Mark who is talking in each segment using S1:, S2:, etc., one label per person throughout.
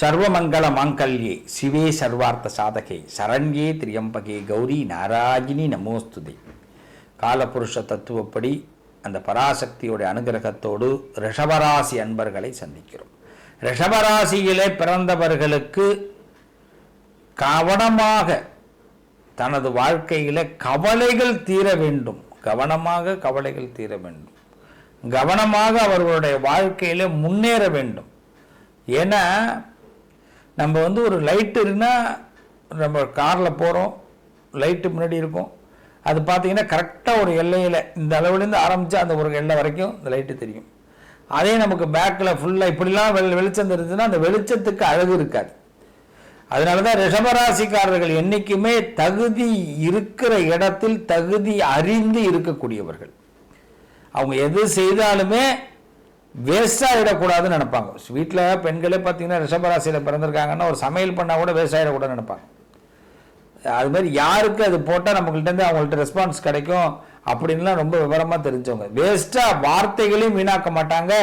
S1: சர்வமங்கள மாங்கல்யே சிவே சர்வார்த்த சாதகே. சரண்யே திரியம்பகே. கௌரி நாராயணி நமோஸ்துதி. காலபுருஷ தத்துவப்படி அந்த பராசக்தியோட அனுகிரகத்தோடு ரிஷபராசி அன்பர்களை சந்திக்கிறோம். ரிஷபராசியிலே பிறந்தவர்களுக்கு கவனமாக தனது வாழ்க்கையில் கவலைகள் தீர வேண்டும். கவனமாக கவலைகள் தீர வேண்டும். கவனமாக அவர்களுடைய வாழ்க்கையில் முன்னேற வேண்டும். ஏன்னா நம்ம வந்து ஒரு லைட் இருந்தால் நம்ம காரில் போகிறோம் லைட்டு முன்னாடி இருக்கும் அது பார்த்தீங்கன்னா கரெக்டாக ஒரு எல்லையில் இந்த அளவுலேருந்து ஆரம்பித்தா அந்த ஒரு எல்லை வரைக்கும் இந்த லைட்டு தெரியும். அதே நமக்கு பேக்கில் ஃபுல்லாக இப்படிலாம் வெள் வெளிச்சம் தெரிஞ்சுன்னா அந்த வெளிச்சத்துக்கு அழகு இருக்காது. அதனால தான் ரிஷபராசிக்காரர்கள் என்றைக்குமே தகுதி இருக்கிற இடத்தில் தகுதி அறிந்து இருக்கக்கூடியவர்கள். அவங்க எது செய்தாலுமே வேஸ்டாக ஆகிடக்கூடாதுன்னு நினைப்பாங்க. வீட்டில் பெண்களே பார்த்தீங்கன்னா ரிஷபராசியில் பிறந்திருக்காங்கன்னா ஒரு சமையல் பண்ணால் கூட வேஸ்ட் ஆகிடக்கூடாதுன்னு நினைப்பாங்க. அது மாதிரி யாருக்கு அது போட்டால் நம்மகிட்டேருந்து அவங்கள்ட்ட ரெஸ்பான்ஸ் கிடைக்கும் அப்படின்லாம் ரொம்ப விவரமாக தெரிஞ்சவங்க. வேஸ்ட்டாக வார்த்தைகளையும் வீணாக்க மாட்டாங்க.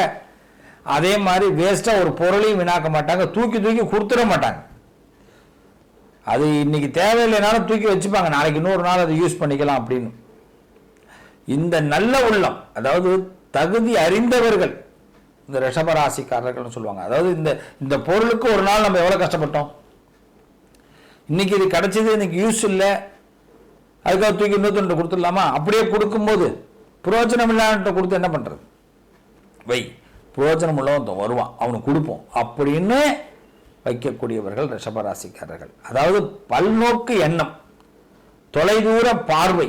S1: அதே மாதிரி வேஸ்ட்டாக ஒரு பொருளையும் வீணாக்க மாட்டாங்க. தூக்கி தூக்கி கொடுத்துட மாட்டாங்க. அது இன்னைக்கு தேவையில்லைனாலும் தூக்கி வச்சுப்பாங்க. நாளைக்கு இன்னொரு நாள் அதை யூஸ் பண்ணிக்கலாம் அப்படின்னு. இந்த நல்ல உள்ளம் அதாவது தகுதி அறிந்தவர்கள் இந்த ரிஷபராசிக்காரர்கள்னு சொல்லுவாங்க. அதாவது இந்த இந்த பொருளுக்கு ஒரு நாள் நம்ம எவ்வளோ கஷ்டப்பட்டோம்? இன்னைக்கு இது கிடைச்சது இன்னைக்கு யூஸ் இல்லை. அதுக்காக தூக்கி இன்னொருத்தன்ட்டு கொடுத்துடலாமா? அப்படியே கொடுக்கும்போது புரோஜனம் இல்லாத கொடுத்து என்ன பண்ணுறது வை புரோஜனம் உள்ளவன் வருவான் அவனுக்கு கொடுப்போம். அப்படின்னு வைக்கக்கூடியவர்கள் ரிஷபராசிக்காரர்கள். அதாவது பல்நோக்கு எண்ணம் தொலைதூர பார்வை.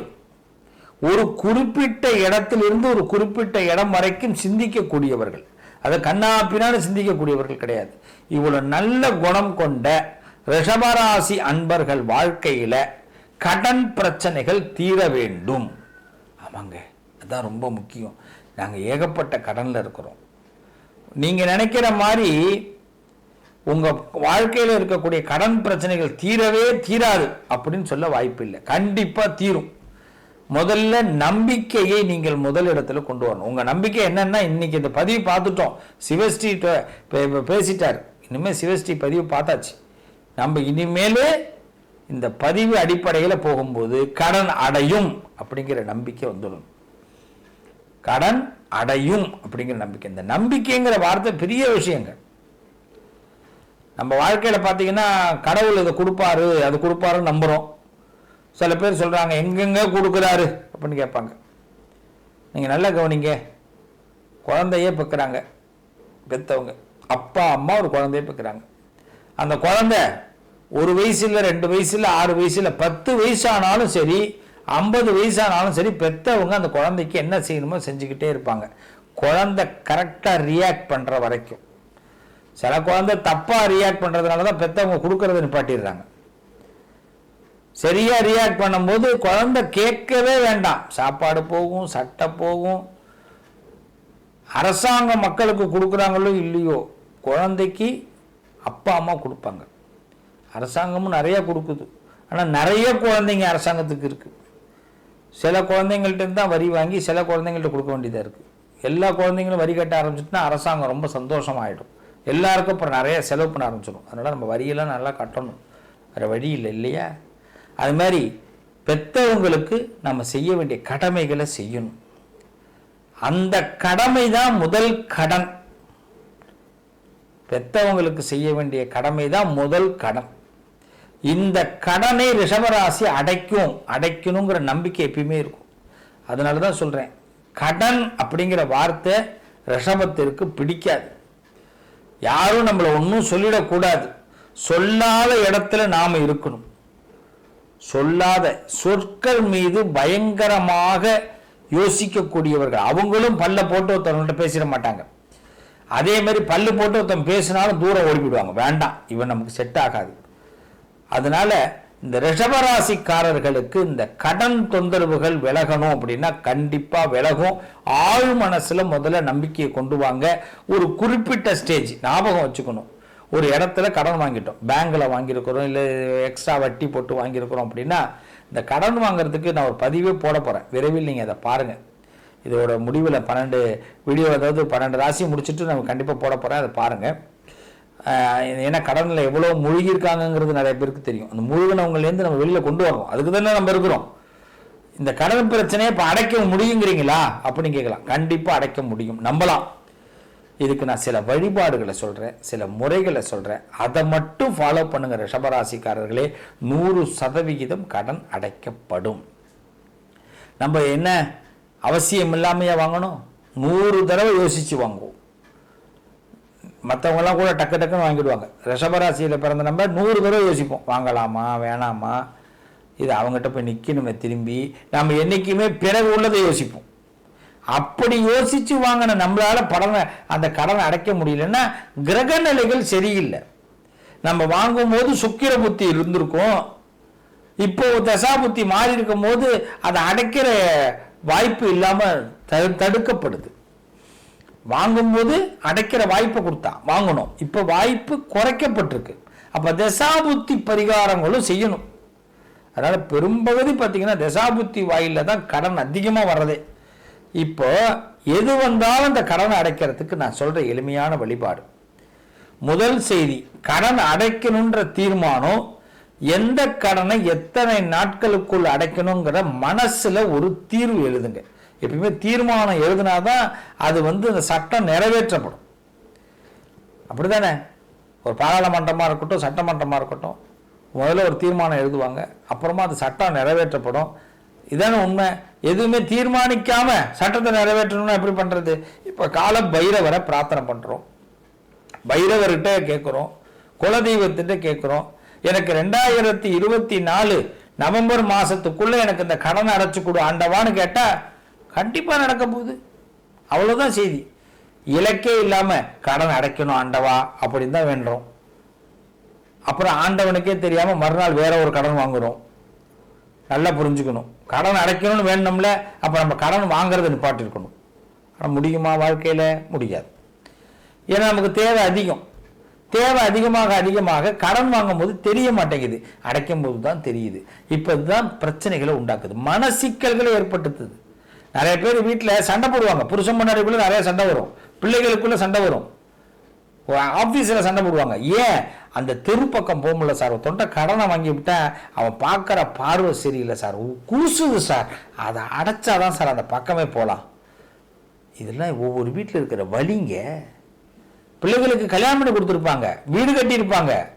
S1: ஒரு குறிப்பிட்ட இடத்திலிருந்து ஒரு குறிப்பிட்ட இடம் வரைக்கும் சிந்திக்கக்கூடியவர்கள். அதை கண்ணா சிந்திக்கக்கூடியவர்கள் கிடையாது. இவ்வளவு நல்ல குணம் கொண்ட ரிஷபராசி அன்பர்கள் வாழ்க்கையில கடன் பிரச்சனைகள் தீர வேண்டும். ஆமாங்க. அதுதான் ரொம்ப முக்கியம். நாங்கள் ஏகப்பட்ட கடனில் இருக்கிறோம். நீங்கள் நினைக்கிற மாதிரி உங்கள் வாழ்க்கையில் இருக்கக்கூடிய கடன் பிரச்சனைகள் தீரவே தீராது அப்படின்னு சொல்ல வாய்ப்பில்லை கண்டிப்பாக தீரும். முதல்ல நம்பிக்கையை நீங்கள் முதலிடத்தில் கொண்டு வரணும். உங்கள் நம்பிக்கை என்னன்னா இன்னைக்கு இந்த பதிவு பார்த்துட்டோம். சிவஸ்ரீ பே- பேசிட்டார். இனிமேல் சிவஸ்ரீ பதிவு பார்த்தாச்சு. நம்ம இனிமேலே இந்த பதிவு அடிப்படையில் போகும்போது கடன் அடையும் அப்படிங்கிற நம்பிக்கை வந்துடும். கடன் அடையும் அப்படிங்கிற நம்பிக்கை. இந்த நம்பிக்கைங்கிற வார்த்தை பெரிய விஷயங்க. நம்ம வாழ்க்கையில் பார்த்தீங்கன்னா கடவுள் இதை கொடுப்பாரு அது கொடுப்பாருன்னு நம்புகிறோம் சில பேர் சொல்கிறாங்க எங்கெங்க கொடுக்குறாரு? அப்படின்னு கேட்பாங்க. நீங்கள் நல்லா கவனிங்க. குழந்தையே பெக்குறாங்க பெற்றவங்க அப்பா அம்மா ஒரு குழந்தைய பெக்குறாங்க. அந்த குழந்தை ஒரு வயசில் ரெண்டு வயசில் ஆறு வயசில் பத்து வயசானாலும் சரி ஐம்பது வயசானாலும் சரி பெற்றவங்க அந்த குழந்தைக்கு என்ன செய்யணுமோ செஞ்சுக்கிட்டே இருப்பாங்க. குழந்தை கரெக்டாக ரியாக்ட் பண்ணுற வரைக்கும். சில குழந்தை தப்பாக ரியாக்ட் பண்ணுறதுனால தான் பெற்றவங்க கொடுக்கறத நிப்பாட்டிடுறாங்க. சரியாக ரியாக்ட் பண்ணும்போது குழந்தை கேட்கவே வேண்டாம். சாப்பாடு போகும் சட்டை போகும். அரசாங்கம் மக்களுக்கு கொடுக்குறாங்களோ இல்லையோ குழந்தைக்கு அப்பா அம்மா கொடுப்பாங்க. அரசாங்கமும் நிறைய கொடுக்குது. ஆனால் நிறைய குழந்தைங்க அரசாங்கத்துக்கு இருக்குது சில குழந்தைங்கள்ட்ட தான் வரி வாங்கி சில குழந்தைங்கள்ட்ட கொடுக்க வேண்டியதாக இருக்குது எல்லா குழந்தைங்களும் வரி கட்ட ஆரம்பிச்சுட்டுனா அரசாங்கம் ரொம்ப சந்தோஷமாயிடும். எல்லாருக்கும் அப்புறம் நிறைய செலவு பண்ண ஆரம்பிச்சிடும். அதனால் நம்ம வரியெல்லாம் நல்லா கட்டணும். வேறு வழி இல்லை இல்லையா? அது மாதிரி பெற்றவங்களுக்கு நம்ம செய்ய வேண்டிய கடமைகளை செய்யணும். அந்த கடமை தான் முதல் கடன். பெற்றவங்களுக்கு செய்ய வேண்டிய கடமை தான் முதல் கடன். இந்த கடனை ரிஷபராசி அடைக்கும் அடைக்கணுங்கிற நம்பிக்கை எப்பயுமே இருக்கும். அதனால தான் சொல்கிறேன் கடன் அப்படிங்கிற வார்த்தை ரிஷபத்திற்கு பிடிக்காது. யாரும் நம்மளை ஒன்றும் சொல்லிடக்கூடாது. சொல்லாத இடத்துல நாம் இருக்கணும். சொல்லாத சொற்கள் மீது பயங்கரமாக யோசிக்கக்கூடியவர்கள். அவங்களும் பல்ல போட்டு ஒருத்தவங்கள்ட்ட பேசிட மாட்டாங்க. அதே மாதிரி பல்லு போட்டு ஒருத்தன் பேசினாலும் தூரம் ஓடிவிடுவாங்க வேண்டாம் இவன் நமக்கு செட் ஆகாது. அதனால இந்த ரிஷபராசிக்காரர்களுக்கு இந்த கடன் தொந்தரவுகள் விலகணும் அப்படின்னா கண்டிப்பா விலகும். ஆழ் மனசுல முதல்ல நம்பிக்கையை கொண்டு வாங்க. ஒரு குறிப்பிட்ட ஸ்டேஜ் ஞாபகம் வச்சுக்கணும். ஒரு இடத்துல கடன் வாங்கிட்டோம். பேங்கில் வாங்கியிருக்கிறோம் இல்லை எக்ஸ்ட்ரா வட்டி போட்டு வாங்கியிருக்கிறோம் அப்படின்னா இந்த கடன் வாங்குறதுக்கு நான் ஒரு பதிவே போட போகிறேன் விரைவில் நீங்கள் அதை பாருங்கள் இதோட முடிவில் பன்னெண்டு வீடியோ அதாவது பன்னெண்டு ராசி முடிச்சுட்டு நம்ம கண்டிப்பாக போட போகிறேன் அதை பாருங்கள் ஏன்னா கடனில் எவ்வளோ முழுகியிருக்காங்கங்கிறது நிறைய பேருக்கு தெரியும். அந்த முழுகினவங்கலேருந்து நம்ம வெளியில் கொண்டு வரணும். அதுக்கு தானே நம்ம இருக்கிறோம். இந்த கடன் பிரச்சனையை இப்போ அடைக்க முடியுங்கிறீங்களா? அப்படின்னு கேட்கலாம். கண்டிப்பாக அடைக்க முடியும். நம்பலாம். இதுக்கு நான் சில வழிபாடுகளை சொல்கிறேன் சில முறைகளை சொல்கிறேன் அதை மட்டும் ஃபாலோ பண்ணுங்க ரிஷபராசிக்காரர்களே. நூறு சதவிகிதம் கடன் அடைக்கப்படும். நம்ம என்ன அவசியம் இல்லாமையே வாங்கணும்? நூறு தடவை யோசித்து வாங்குவோம். மற்றவங்களாம் கூட டக்கு டக்குன்னு வாங்கிடுவாங்க. ரிஷபராசியில் பிறந்த நம்ம நூறு தடவை யோசிப்போம். வாங்கலாமா வேணாமா? இது அவங்ககிட்ட போய் நிற்கணுமே திரும்பி. நம்ம என்றைக்குமே பிறகு உள்ளதை யோசிப்போம். அப்படி யோசிச்சு வாங்கின நம்மளால படனை அந்த கடனை அடைக்க முடியலன்னா கிரக நிலைகள் சரியில்லை. நம்ம வாங்கும்போது சுக்கிர புத்தி இருந்திருக்கும். இப்போ தசா புத்தி மாறி இருக்கும் போது அதை அடைக்கிற வாய்ப்பு இல்லாமல் த தடுக்கப்படுது. வாங்கும்போது அடைக்கிற வாய்ப்பை கொடுத்தா வாங்கணும். இப்போ வாய்ப்பு குறைக்கப்பட்டிருக்கு. அப்போ தசாபுத்தி பரிகாரங்களும் செய்யணும். அதனால் பெரும்பகுதி பார்த்தீங்கன்னா தசாபுத்தி வாயில தான் கடன் அதிகமாக வர்றதே. இப்போ எது வந்தாலும் அந்த கடனை அடைக்கிறதுக்கு நான் சொல்ற எளிமையான வழிபாடு. முதல் செய்தி கடன் அடைக்கணுன்ற தீர்மானம் எந்த கடனை எத்தனை நாட்களுக்குள் அடைக்கணுங்கிற மனசுல ஒரு தீர்வு எழுதுங்க. எப்பயுமே தீர்மானம் எழுதினாதான் அது வந்து அந்த சட்டம் நிறைவேற்றப்படும். அப்படிதானே ஒரு பாராளுமன்றமாக இருக்கட்டும் சட்டமன்றமாக இருக்கட்டும் முதல்ல ஒரு தீர்மானம் எழுதுவாங்க அப்புறமா அது சட்டம் நிறைவேற்றப்படும். இதான உண்மை? எதுவுமே தீர்மானிக்காம சட்டத்தை நிறைவேற்றணும்னா எப்படி பண்றது? இப்போ கால பைரவரை பிரார்த்தனை பண்றோம். பைரவர்கிட்ட கேட்குறோம் குலதெய்வத்திட்ட கேட்குறோம் எனக்கு ரெண்டாயிரத்தி இருபத்தி நாலு நவம்பர் மாசத்துக்குள்ள எனக்கு இந்த கடனை அடைச்சு கொடு ஆண்டவான்னு கேட்டா கண்டிப்பா நடக்க போகுது. அவ்வளவுதான் செய்தி. இலக்கே இல்லாம கடன் அடைக்கணும் ஆண்டவா அப்படின்னு தான் வேண்டுறோம். அப்புறம் ஆண்டவனுக்கே தெரியாம மறுநாள் வேற ஒரு கடன் வாங்குறோம். நல்லா புரிஞ்சுக்கணும். கடன் அடைக்கணும்னு வேணும்ல அப்போ நம்ம கடன் வாங்குறதை நிப்பாட்டிருக்கணும் ஆனால் முடியுமா வாழ்க்கையில்? முடியாது. ஏன்னா நமக்கு தேவை அதிகம். தேவை அதிகமாக அதிகமாக கடன் வாங்கும்போது தெரிய மாட்டேங்குது. அடைக்கும் போது தான் தெரியுது. இப்போ இதுதான் பிரச்சனைகளை உண்டாக்குது. மன சிக்கல்களை ஏற்படுத்துது. நிறைய பேர் வீட்டில் சண்டை போடுவாங்க. புருஷன் மன்னாரிக்குள்ள நிறைய சண்டை வரும். பிள்ளைகளுக்குள்ளே சண்டை வரும். ஆஃபீஸில் சண்டை போடுவாங்க. ஏன்? அந்த தெரு பக்கம் போக சார். தொண்டை கடனை வாங்கி விட்டேன் அவன் பார்க்குற பார்வை சரியில்லை சார். உ- சார். அதை அடைச்சாதான் சார் அந்த பக்கமே போகலாம் இதெல்லாம் ஒவ்வொரு வீட்டில் இருக்கிற வழிங்க. பிள்ளைகளுக்கு கல்யாணம் பண்ணி கொடுத்துருப்பாங்க. வீடு கட்டியிருப்பாங்க.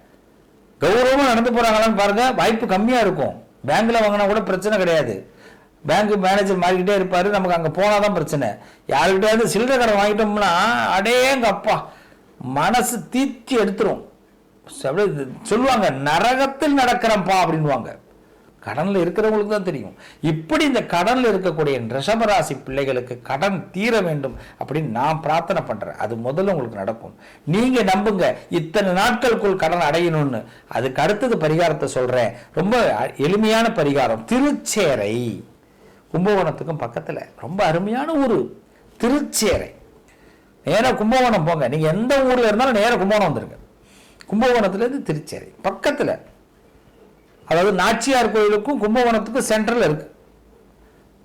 S1: கௌரவமாக நடந்து போகிறாங்களான்னு பாருங்க. வாய்ப்பு கம்மியாக இருக்கும். பேங்க்கில் வாங்கினா கூட பிரச்சனை கிடையாது. பேங்க் மேனேஜர் மாறிக்கிட்டே இருப்பார். நமக்கு அங்கே போனால் தான் பிரச்சனை. யாருக்கிட்டேயாவது சில்லறை கடை வாங்கிட்டோம்னா அடேங்க அப்பா மனசு தீர்த்தி எடுத்துரும். சொல்லுவாங்க நரகத்தில் நடக்கிறப்பா அப்படின்வாங்க கடனில் இருக்கிறவங்களுக்கு தான் தெரியும். இப்படி இந்த கடனில் இருக்கக்கூடிய ரிஷபராசி பிள்ளைகளுக்கு கடன் தீர வேண்டும் அப்படின்னு நான் பிரார்த்தனை பண்ணுறேன் அது முதல்ல உங்களுக்கு நடக்கும். நீங்கள் நம்புங்க இத்தனை நாட்களுக்குள் கடன் அடையணும்னு. அதுக்கு அடுத்தது பரிகாரத்தை சொல்கிறேன் ரொம்ப எளிமையான பரிகாரம் திருச்சேரை. கும்பகோணத்துக்கும் பக்கத்தில். ரொம்ப அருமையான ஊர். திருச்சேரை. நேராக கும்பகோணம் போங்க. நீங்கள் எந்த ஊரில் இருந்தாலும் நேராக கும்பகோணம் வந்துருங்க. கும்பகோணத்துலேருந்து திருச்சேரி. திருச்சேரை அதாவது நாச்சியார் கோயிலுக்கும் கும்பகோணத்துக்கும் சென்ட்ரல் இருக்கு.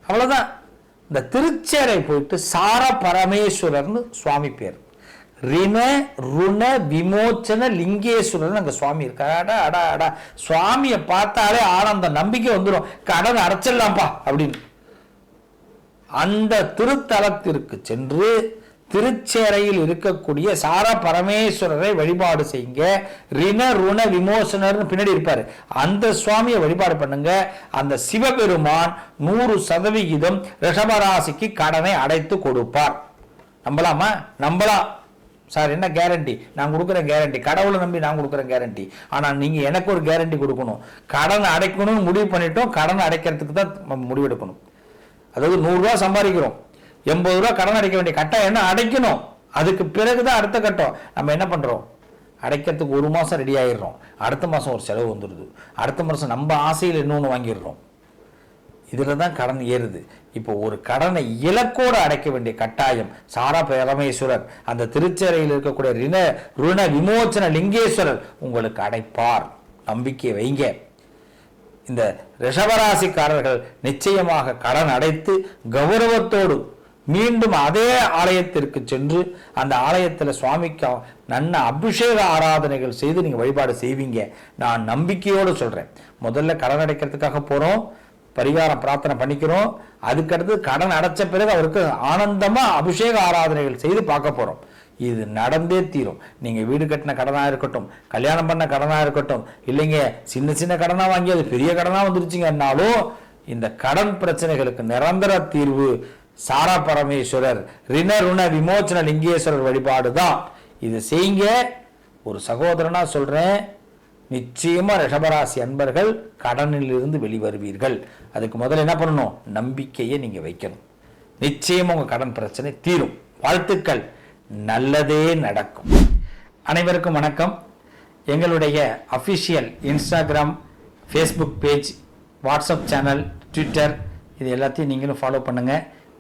S1: அவ்வளோதான் இந்த திருச்சேரை போயிட்டு சார பரமேஸ்வரர்னு சுவாமி பேர். ரிண ருண விமோச்சன லிங்கேஸ்வரர் அங்கே சுவாமி இருக்கார் அடா அடா அடா. சுவாமியை பார்த்தாலே ஆனந்த நம்பிக்கை வந்துடும் கடன் அடைச்சிடலாம்ப்பா அப்படின்னு. அந்த திருத்தலத்திற்கு சென்று திருச்சேரையில் இருக்கக்கூடிய சார பரமேஸ்வரரை வழிபாடு செய்யுங்க. ரிண ருண விமோசனர்னு பின்னாடி இருப்பார். அந்த சுவாமியை வழிபாடு பண்ணுங்க. அந்த சிவபெருமான் நூறு சதவிகிதம் ரிஷபராசிக்கு கடனை அடைத்து கொடுப்பார். நம்பலாமா? நம்பலாம் சார் என்ன கேரண்டி நான் கொடுக்குற கேரண்டி கடவுளை நம்பி நான் கொடுக்குறேன் கேரண்டி ஆனால் நீங்கள் எனக்கு ஒரு கேரண்டி கொடுக்கணும். கடன் அடைக்கணும்னு முடிவு பண்ணிட்டோம். கடன் அடைக்கிறதுக்கு தான் முடிவெடுக்கணும். அதாவது நூறுரூவா சம்பாதிக்கிறோம். எண்பது ரூபா கடன் அடைக்க வேண்டிய கட்டம் என்ன அடைக்கணும். அதுக்கு பிறகு தான் அடுத்த கட்டம். நம்ம என்ன பண்ணுறோம் அடைக்கிறதுக்கு ஒரு மாதம் ரெடி ஆயிடுறோம். அடுத்த மாதம் ஒரு செலவு வந்துடுது. அடுத்த மாதம் நம்ம ஆசையில் இன்னொன்று வாங்கிடுறோம். இதில் தான் கடன் ஏறுது. இப்போ ஒரு கடனை இலக்கோடு அடைக்க வேண்டிய கட்டாயம் சாரா பரமேஸ்வரர் அந்த திருச்சேரையில் இருக்கக்கூடிய ரிண ருண விமோச்சன லிங்கேஸ்வரர் உங்களுக்கு அடைப்பார். நம்பிக்கை வைங்க. இந்த ரிஷபராசிக்காரர்கள் நிச்சயமாக கடன் அடைத்து கௌரவத்தோடு மீண்டும் அதே ஆலயத்திற்கு சென்று அந்த ஆலயத்தில் சுவாமிக்கு நன்ன அபிஷேக ஆராதனைகள் செய்து நீங்கள் வழிபாடு செய்வீங்க. நான் நம்பிக்கையோடு சொல்கிறேன் முதல்ல கடன் அடைக்கிறதுக்காக போகிறோம் பரிகாரம் பிரார்த்தனை பண்ணிக்கிறோம். அதுக்கடுத்து கடன் அடைச்ச பிறகு அவருக்கு ஆனந்தமாக அபிஷேக ஆராதனைகள் செய்து பார்க்க போகிறோம் இது நடந்தே தீரும். நீங்கள் வீடு கட்டின கடனாக இருக்கட்டும் கல்யாணம் பண்ண கடனாக இருக்கட்டும் இல்லைங்க சின்ன சின்ன கடனாக வாங்கி அது பெரிய கடனாக வந்துருச்சுங்கன்னாலும் இந்த கடன் பிரச்சனைகளுக்கு நிரந்தர தீர்வு சாரா பரமேஸ்வரர் ரிண ருண விமோச்சன லிங்கேஸ்வரர் வழிபாடு தான் இதை செய்யுங்க. ஒரு சகோதரனாக சொல்கிறேன் நிச்சயமாக ரிஷபராசி அன்பர்கள் கடனிலிருந்து வெளிவருவீர்கள். அதுக்கு முதல்ல என்ன பண்ணணும்? நம்பிக்கையை நீங்கள் வைக்கணும். நிச்சயமாக உங்கள் கடன் பிரச்சனை தீரும். வாழ்த்துக்கள். நல்லதே நடக்கும். அனைவருக்கும் வணக்கம். எங்களுடைய official Instagram Facebook page WhatsApp channel Twitter இது எல்லாத்தையும் நீங்களும் ஃபாலோ பண்ணுங்கள்